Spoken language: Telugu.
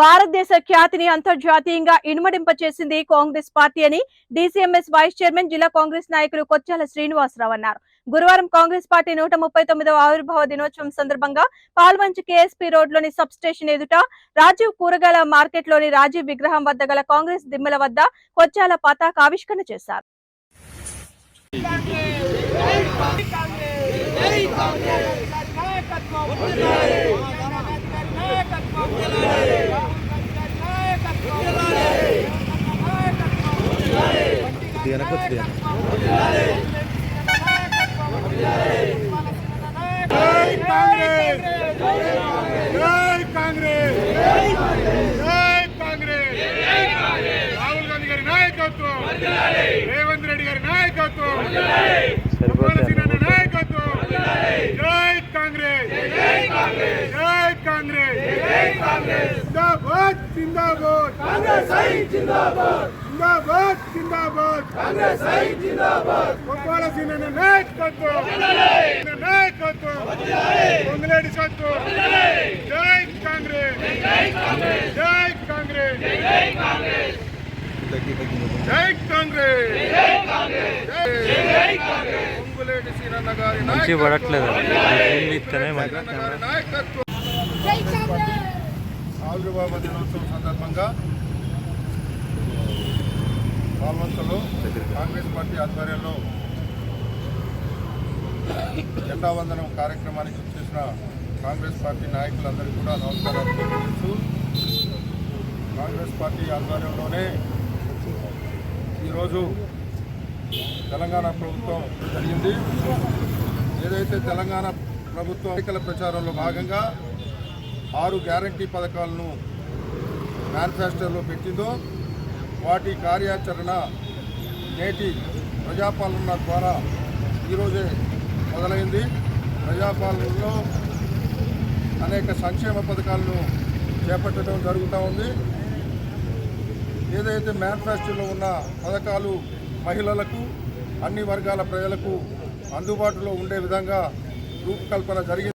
భారతదేశ ఖ్యాతిని అంతర్జాతీయంగా ఇనుమడింప చేసింది కాంగ్రెస్ పార్టీ అని డీసీఎంఎస్ వైస్ చైర్మన్ జిల్లా కాంగ్రెస్ నాయకులు కొచ్చాల శ్రీనివాసరావు అన్నారు గురువారం కాంగ్రెస్ పార్టీ నూట ముప్పై తొమ్మిదవ ఆవిర్భావ దినోత్సవం సందర్భంగా పాల్వంచ్ కేఎస్పీ రోడ్లోని సబ్ స్టేషన్ ఎదుట రాజీవ్ కూరగాయల మార్కెట్లోని రాజీవ్ విగ్రహం వద్ద గల కాంగ్రెస్ దిమ్మల వద్ద కొచ్చాల పతాక ఆవిష్కరణ చేశారు కొద్దిగా వెనక్కి కొద్దిగా జై కాంగ్రెస్ జై కాంగ్రెస్ జై కాంగ్రెస్ రాహుల్ గాంధీ గారి నాయకత్వం రేవంత్ రెడ్డి గారి నాయకత్వం నాయకత్వం జై కాంగ్రెస్. జై కాంగ్రెస్. జిందాబాద్ జిందాబాద్. కాంగ్రెస్. జిందాబాద్. జిందాబాద్. జిందాబాద్ కాంగ్రెస్ జిందాబాద్. కుమార సింగ్ నాయకత్వం. నాయకత్వం. పొంగులేడి సత్తు జై కాంగ్రెస్. జై కాంగ్రెస్. జై కాంగ్రెస్. తగ్గి తగ్గి జై కాంగ్రెస్. జై కాంగ్రెస్. పొంగులేటి సీనన్న గారి మంచి నాయకత్వం. పడట్లేదు. ఏం ఇస్తేనే మరి సీనన్న గారి నాయకత్వం. ఆవిర్భావ దినోత్సవం సందర్భంగా పాల్వంచలో కాంగ్రెస్ పార్టీ ఆధ్వర్యంలో జెండా వందనం కార్యక్రమానికి చేసిన కాంగ్రెస్ పార్టీ నాయకులందరికీ కూడా నమస్కారాలు తెలియజేస్తూ కాంగ్రెస్ పార్టీ ఆధ్వర్యంలోనే ఈరోజు తెలంగాణ ప్రభుత్వం జరిగింది. ఏదైతే తెలంగాణ ప్రభుత్వం ఎన్నికల ప్రచారంలో భాగంగా ఆరు గ్యారంటీ పథకాలను మేనిఫెస్టోలో పెట్టిందో వాటి కార్యాచరణ నేటి ప్రజాపాలన ద్వారా ఈరోజే మొదలైంది. ప్రజాపాలనలో అనేక సంక్షేమ పథకాలను చేపట్టడం జరుగుతూ ఉంది. ఏదైతే మేనిఫెస్టోలో ఉన్న పథకాలు మహిళలకు అన్ని వర్గాల ప్రజలకు అందుబాటులో ఉండే విధంగా రూపకల్పన జరిగింది